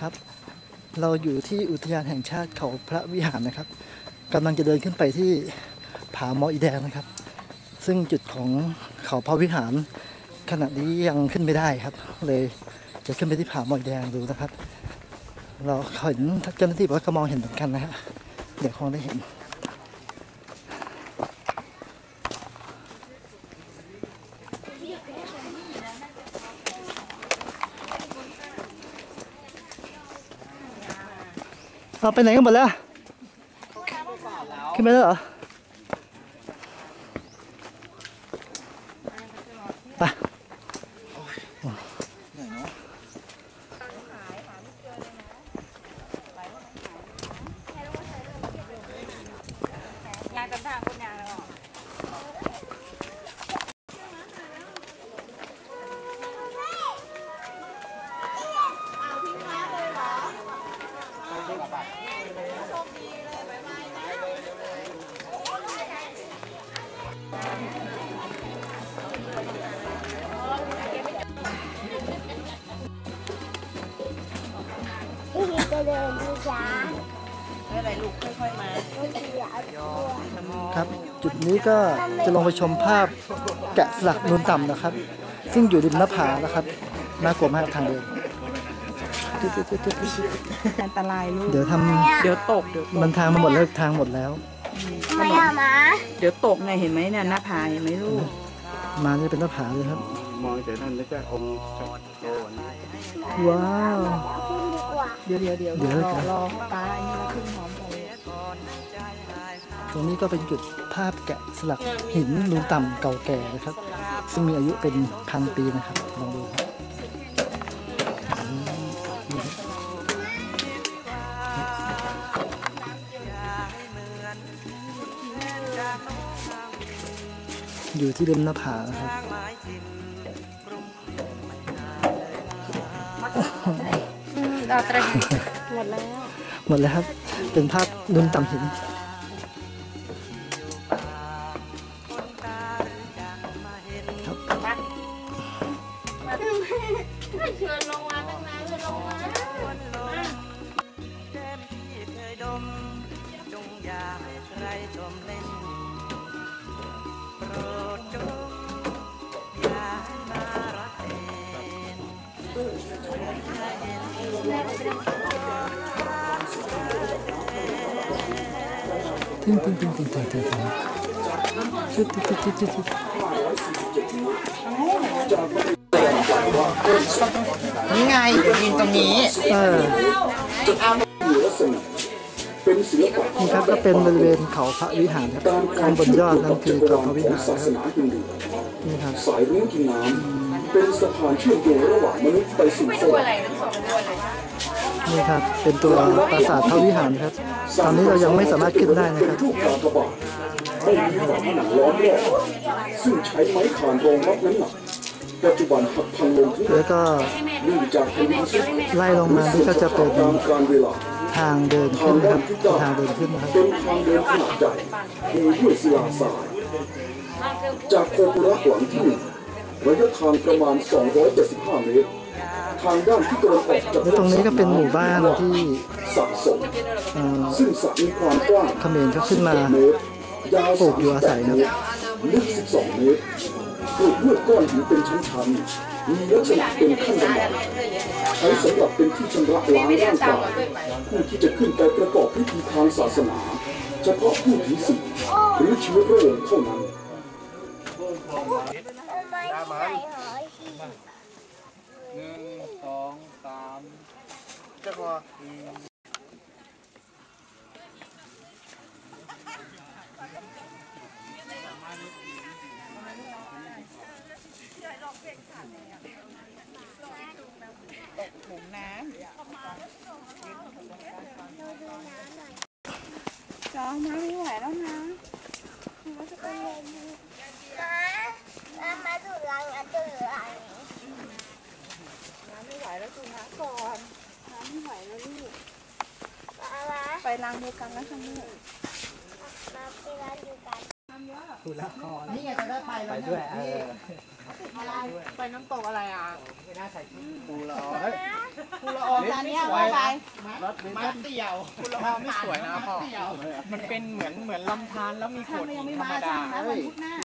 ครับ เราอยู่ที่อุทยานแห่งชาติเขาพระวิหารนะครับกำลังจะเดินขึ้นไปที่ผาหมออีแดงนะครับ ซึ่งจุดของเขาพระวิหาร ขณะนี้ยังขึ้นไม่ได้ครับ เลยจะขึ้นไปที่ผาหมออีแดงดูนะครับ เราเห็นเจ้าหน้าที่บอกว่ากมองเห็นเหมือนกันนะฮะเดี๋ยวคงได้เห็น เราไปไหนกันหมดแล้ว ขึ้นไปแล้วเหรอ วิธีจะเดินดีจ้าอะไรลูกค่อยๆมาวิธีเอาตัวครับ จุดนี้ก็จะลงไปชมภาพแกะสลักนูนต่ำนะครับ ซึ่งอยู่ริมหน้าผานะครับน่ากลัวมากทางเดิน อันตรายลูก เดี๋ยวทเดี๋ยวตกเดี๋ยวมันทางมาหมดแล้วทางหมดแล้ว ทำไมอะมาเดี๋ยวตกไงเห็นไหมเนี่ยหน้าผาเห็นไหมลูก มานี่เป็นหน้าผาเลยครับ มองจากนั้นแล้วก็องค์ชดโกนว้าว ขึ้นดีกว่าเดี๋ยวเดี๋ยวเดี๋ยวเดี๋ยวรอรอป้าอันนี้เราขึ้นพร้อมกันตรงนี้ก็เป็นจุดภาพแกะสลักหินนูต่ำเก่าแก่นะครับ ซึ่งมีอายุเป็นพันปีนะครับ ลองดูครับ อยู่ที่ริมหน้าผานะครับเราตระหมดแล้ว หมดแล้วครับ เป็นภาพนูนต่ำหินเชิญลงมาตั้งนานเลยลงมา ตึ้งตึ้งตึ้งตึ้งตึ้งตึ้งตึ้งตึ๊ดตึ๊ดตึ๊ดตึ๊ดตึ๊ดตึ๊ดนี่ไงเดี๋ยวยืนตรงนี้ เออนี่ครับก็เป็นบริเวณเขาพระวิหารครับข้างบนยอดนั่นคือเขาพระวิหารครับนี่ครับสายรุ้งกินน้ำเป็นสะพานเชื่อมโยงระหว่างมนุษย์ไปสู่สวรรค์ นี่ครับ เป็นตัวปราสาทพระวิหารครับ ตอนนี้เรายังไม่สามารถขึ้นได้นะครับรูปกากบาทไม่มีฝาผนังล้อมรอบซึ่งใช้ไม้คานรองรับน้ำหนักปัจจุบันหักพังลงทั้งหมแล้ดวก็เนื่องจากแผ่นดินสุดไล่ลงมานี่ก็จะเป็นตามการเวลาทางเดินขึ้นนะครับเป็นทางเดินขึ้นนะครับเป็นทางเดินขนาดใหญ่ปูด้วยศิลาทราย จากโคปุระหลังที่หนึ่งระยะทางประมาณ 275 เมตร ทางด้านที่ตะวันออกจากแล้วตรงนี้ก็เป็นหมู่บ้านที่สะสมซึ่งสระมีความกว้างเขมรเขาขึ้นมายาวปลูกอยู่อาศัยครับเมตรลึก 12 เมตรปลูกด้วยก้อนหินเป็นชั้นๆมีลักษณะเป็นขั้นบันไดใช้สำหรับเป็นที่ชำระล้างร่างกายผู้ที่จะขึ้นไปประกอบพิธีทางศาสนา เฉพาะผู้ถือศีลหรือชื้อพระองค์เท่านั้น หอยชีหนึ่งสองสามจะพอถุงน้ำจอมาไม่ไหวแล้วนะมามามาดูรังอะดูรังน้ำไม่ไหวแล้วจุน้ำก่อนน้ำไม่ไหวแล้วลูกมามาไปล้างมือกันนะครั้งนี้มาไปร้านอยู่กันน้ำนี่ไงจะได้ไปแล้วด้วยเออไปน้ำตกอะไรอะไม่น่าใส่ชุดปูละออกูละอองจานเนี้ยว่าไปมาเตี่ยวคุณละออไม่สวยนะพ่อมันเป็นเหมือนเหมือนลำธารแล้วมีโขดหินธรรมดาวันพุธหน้า